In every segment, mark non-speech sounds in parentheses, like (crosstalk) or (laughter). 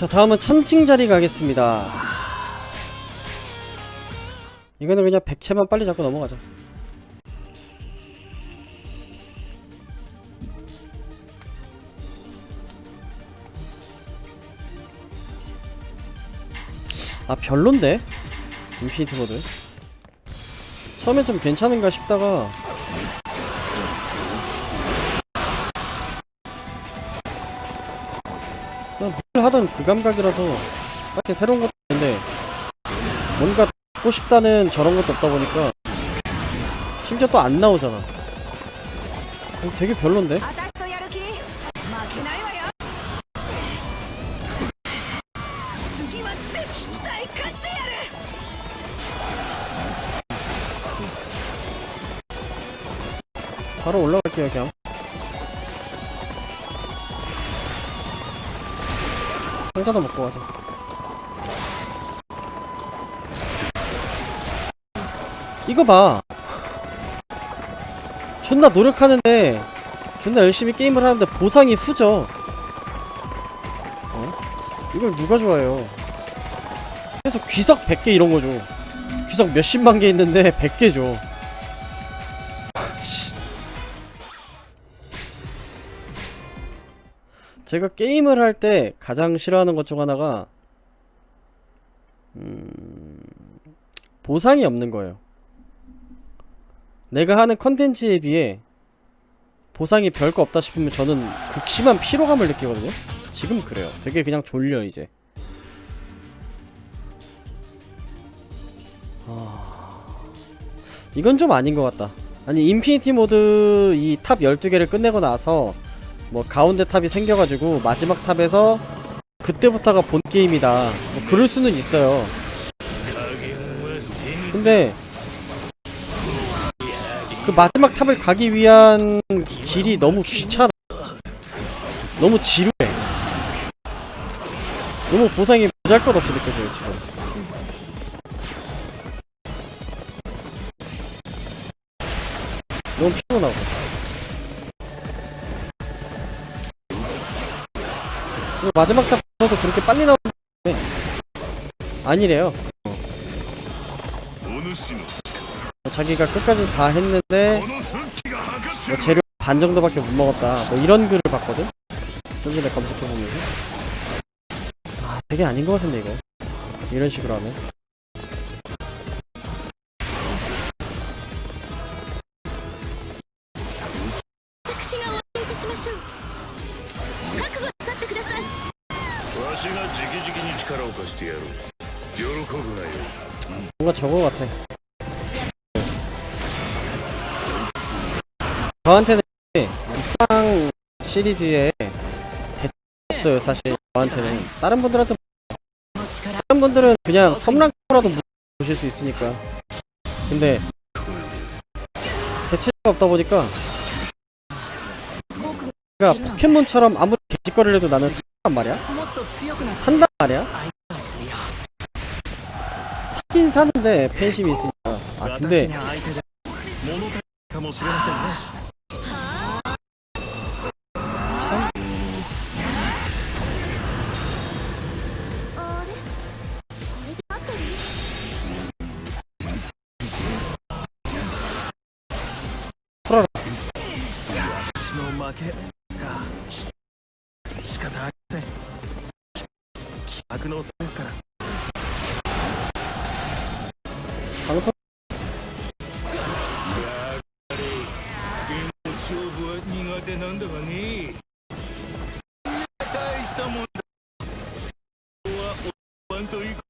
자 다음은 천칭자리 가겠습니다. 이거는 그냥 백채만 빨리 잡고 넘어가자. 아 별론데? 인피니티 모드. 처음엔 좀 괜찮은가 싶다가 평소에 하던 그 감각이라서 딱히 새로운 것도 없는데 뭔가 듣고 싶다는 저런 것도 없다 보니까 심지어 또 안 나오잖아. 어, 되게 별론데? 바로 올라갈게요 그냥. 상자도 먹고 가자. 이거 봐. 존나 노력하는데 존나 열심히 게임을 하는데 보상이 후져. 어? 이걸 누가 좋아해요? 계속 귀석 100개 이런 거죠 귀석 몇십만 개 있는데 100개 줘 제가 게임을 할 때 가장 싫어하는 것 중 하나가 음... 보상이 없는 거예요. 내가 하는 컨텐츠에 비해 보상이 별거 없다 싶으면 저는 극심한 피로감을 느끼거든요. 지금 그래요. 되게 그냥 졸려 이제. 아... 이건 좀 아닌 것 같다. 아니 인피니티 모드 이 탑 12개를 끝내고 나서 뭐 가운데 탑이 생겨가지고 마지막 탑에서 그때부터가 본 게임이다. 뭐 그럴 수는 있어요. 근데 그 마지막 탑을 가기 위한 길이 너무 귀찮아. 너무 지루해. 너무 보상이 보잘것없이 느껴져요 지금. 너무 피곤하고 마지막 잡서도 그렇게 빨리 나오는 아니래요. 뭐 자기가 끝까지 다 했는데 뭐 재료 반 정도밖에 못 먹었다. 뭐 이런 글을 봤거든. 좀 전에 검색해 보면서 아 되게 아닌 것 같은데 이거 이런 식으로 하면. 섹시가 원하고 わしが直々に力を貸してやろう喜ぶがよい 뭔가 저거 같아 저한테는 무쌍 시리즈에 대책 없어요 사실 저한테는 다른 분들한테 다른 분들은 그냥 섬랑라도 보실 수 있으니까 근데 대체가 없다 보니까 그러니까 포켓몬처럼 아무리 개짓거리를 해도 나는 산 말이야? 산단 말이야? 사긴 사는데 팬심이 있으니까. 아 근데 풀어라 気迫の差ですから。방송勝負は苦手なんだがね。大したもんだ。ここはおわんといく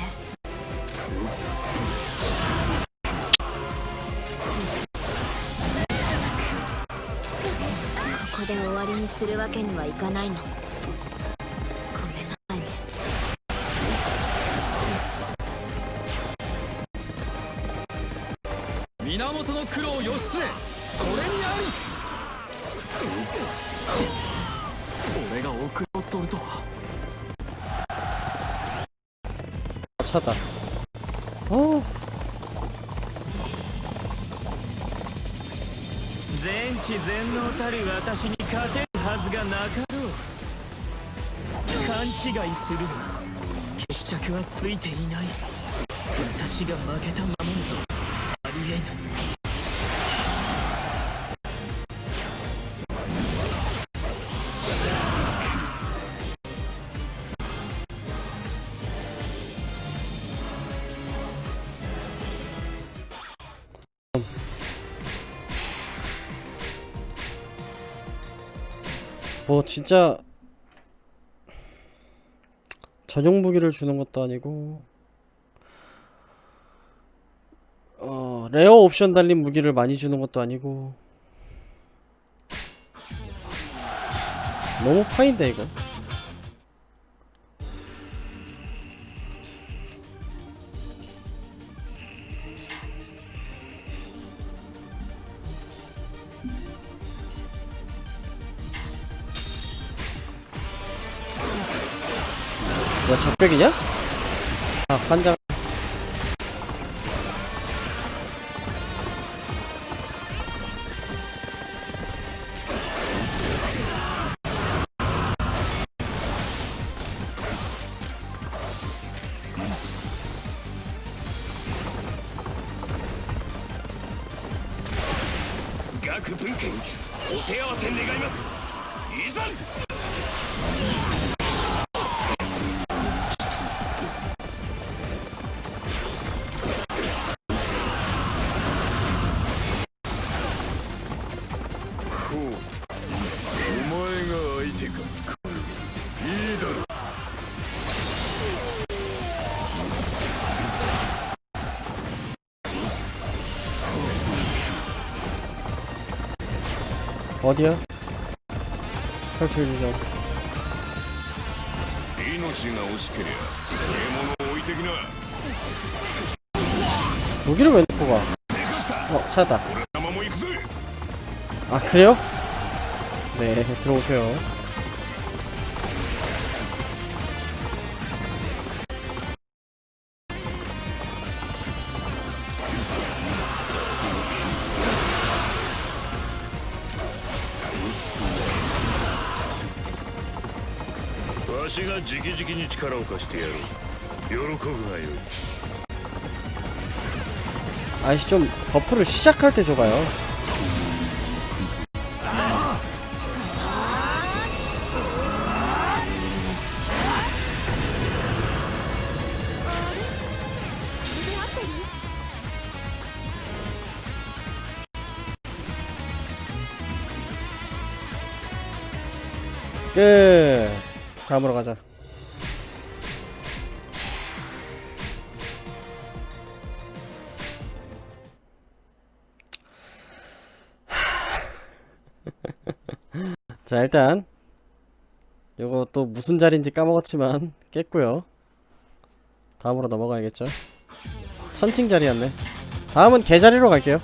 するわけにはいかないの。ごめんなさいね。源の九郎義経これにあり。俺が奥を取るとは。찾 し全能たる私に勝てるはずがなかろう。勘違いするな。決着はついていない。私が負けたままにはありえない 진짜 전용 무기를 주는 것도 아니고 어, 레어 옵션 달린 무기를 많이 주는 것도 아니고 너무 파인데 이거 뭐야 적벽이냐? 아 환장 그 学文献お手合わせ願いますいざ 어디야? 탈출 지점 命が惜しけりゃ獲物を置いてきな 무기를 왜 놓고 가? 어 찾았다 生も行くぜ 아 그래요? 네 들어오세요 わしが直々に力を貸してやる喜ぶがよい 아이씨 좀 버프를 시작할 때 줘봐요 끝 다음으로 가자. (laughs) 자 일단 요거 또 무슨 자리인지 까먹었지만 깼고요. 다음으로 넘어가야겠죠. 천칭 자리였네. 다음은 개자리로 갈게요